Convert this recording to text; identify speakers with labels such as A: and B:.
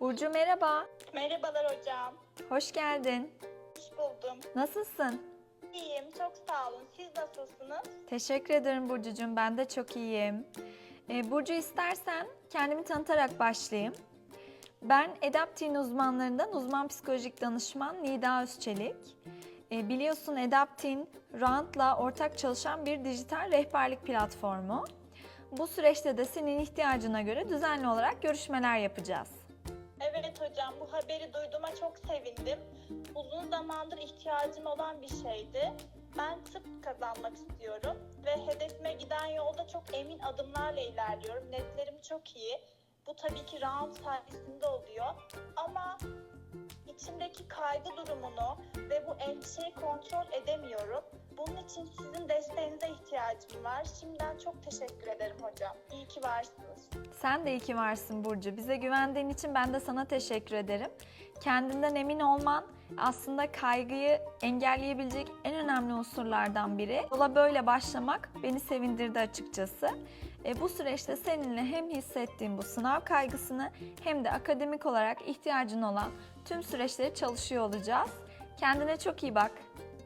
A: Burcu merhaba.
B: Merhabalar hocam.
A: Hoş geldin.
B: Hoş buldum.
A: Nasılsın?
B: İyiyim, çok sağ olun. Siz nasılsınız?
A: Teşekkür ederim Burcucuğum. Ben de çok iyiyim. Ee, Burcu istersen kendimi tanıtarak başlayayım. Ben Edaptin uzmanlarından uzman psikolojik danışman Nida Özçelik. Ee, biliyorsun Edaptin, Rand'la ortak çalışan bir dijital rehberlik platformu. Bu süreçte de senin ihtiyacına göre düzenli olarak görüşmeler yapacağız.
B: Evet hocam, bu haberi duyduğuma çok sevindim. Uzun zamandır ihtiyacım olan bir şeydi. Ben tıp kazanmak istiyorum ve hedefime giden yolda çok emin adımlarla ilerliyorum. Netlerim çok iyi. Bu tabii ki round sayesinde oluyor. Ama içimdeki kaygı durumunu ve bu endişeyi kontrol edemiyorum. Bunun için sizin desteğinize ihtiyacım var. Şimdiden çok teşekkür ederim hocam. İyi ki varsınız.
A: Sen de iyi ki varsın Burcu. Bize güvendiğin için ben de sana teşekkür ederim. Kendinden emin olman aslında kaygıyı engelleyebilecek en önemli unsurlardan biri. Yola böyle başlamak beni sevindirdi açıkçası. E, bu süreçte seninle hem hissettiğim bu sınav kaygısını hem de akademik olarak ihtiyacın olan tüm süreçleri çalışıyor olacağız. Kendine çok iyi bak.